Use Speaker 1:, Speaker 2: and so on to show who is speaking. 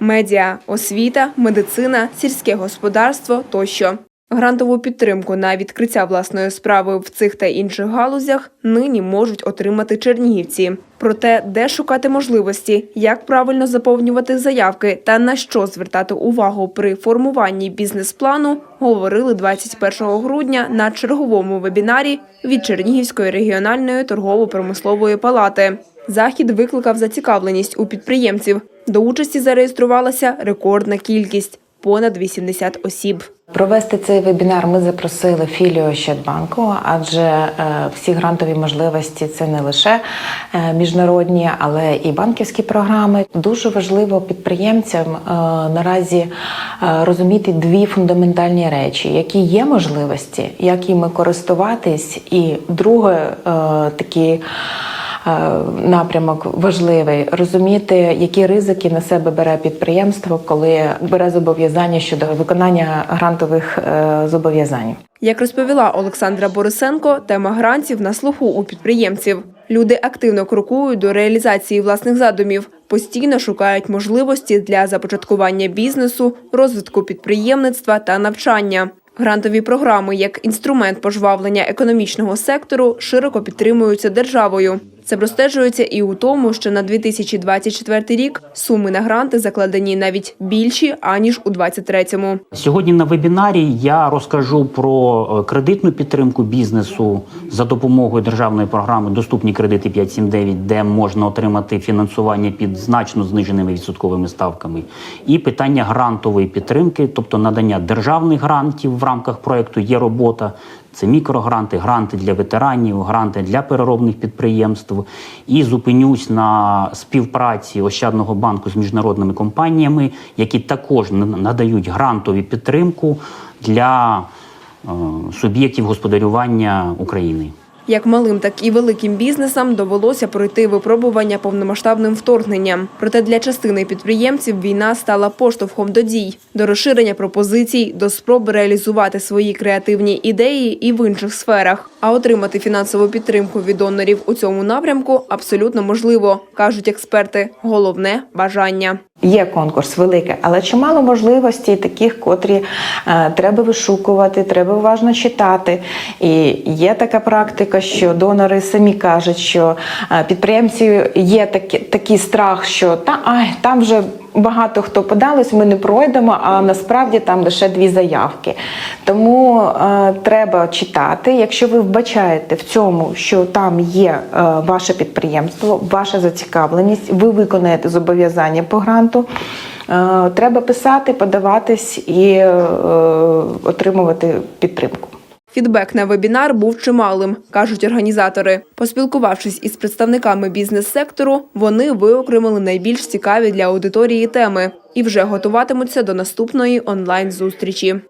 Speaker 1: медіа, освіта, медицина, сільське господарство тощо. Грантову підтримку на відкриття власної справи в цих та інших галузях нині можуть отримати чернігівці. Проте, де шукати можливості, як правильно заповнювати заявки та на що звертати увагу при формуванні бізнес-плану, говорили 21 грудня на черговому вебінарі від Чернігівської регіональної торгово-промислової палати. Захід викликав зацікавленість у підприємців. До участі зареєструвалася рекордна кількість понад 80 осіб.
Speaker 2: Провести цей вебінар ми запросили філію Ощадбанку, адже е, всі грантові можливості це не лише е, міжнародні, але і банківські програми. Дуже важливо підприємцям е, наразі розуміти дві фундаментальні речі, які є можливості, як іми користуватись, і друге такі. Е, Напрямок важливий розуміти, які ризики на себе бере підприємство, коли бере зобов'язання щодо виконання грантових е, зобов'язань.
Speaker 1: Як розповіла Олександра Борисенко, тема грантів на слуху у підприємців. Люди активно крокують до реалізації власних задумів, постійно шукають можливості для започаткування бізнесу, розвитку підприємництва та навчання. Грантові програми як інструмент пожвавлення економічного сектору широко підтримуються державою. Це простежується і у тому, що на 2024 рік суми на гранти закладені навіть більші аніж у 2023-му.
Speaker 3: Сьогодні на вебінарі я розкажу про е, кредитну підтримку бізнесу за допомогою державної програми Доступні кредити 579, де можна отримати фінансування під значно зниженими відсотковими ставками, і питання грантової підтримки, тобто надання державних грантів в рамках проекту є робота. Це мікрогранти, гранти для ветеранів, гранти для переробних підприємств. І зупинюсь на співпраці Ощадного банку з міжнародними компаніями, які також надають грантові підтримку для е, суб'єктів господарювання України.
Speaker 1: Як малим, так і великим бізнесам довелося пройти випробування повномасштабним вторгненням. Проте для частини підприємців війна стала поштовхом до дій, до розширення пропозицій, до спроби реалізувати свої креативні ідеї і в інших сферах. А отримати фінансову підтримку від донорів у цьому напрямку абсолютно можливо, кажуть експерти. Головне бажання.
Speaker 2: Є конкурс великий, але чимало можливостей таких, котрі е, треба вишукувати, треба уважно читати. І є така практика, що донори самі кажуть, що е, підприємці є такі, такий страх, що та ай, там вже багато хто подались, ми не пройдемо, а насправді там лише дві заявки. Тому е, треба читати. Якщо ви вбачаєте в цьому, що там є е, ваше підприємство, ваша зацікавленість, ви виконаєте зобов'язання по гранту. е, Треба писати, подаватись і е, отримувати підтримку.
Speaker 1: Фідбек на вебінар був чималим, кажуть організатори. Поспілкувавшись із представниками бізнес-сектору, вони виокремили найбільш цікаві для аудиторії теми і вже готуватимуться до наступної онлайн-зустрічі.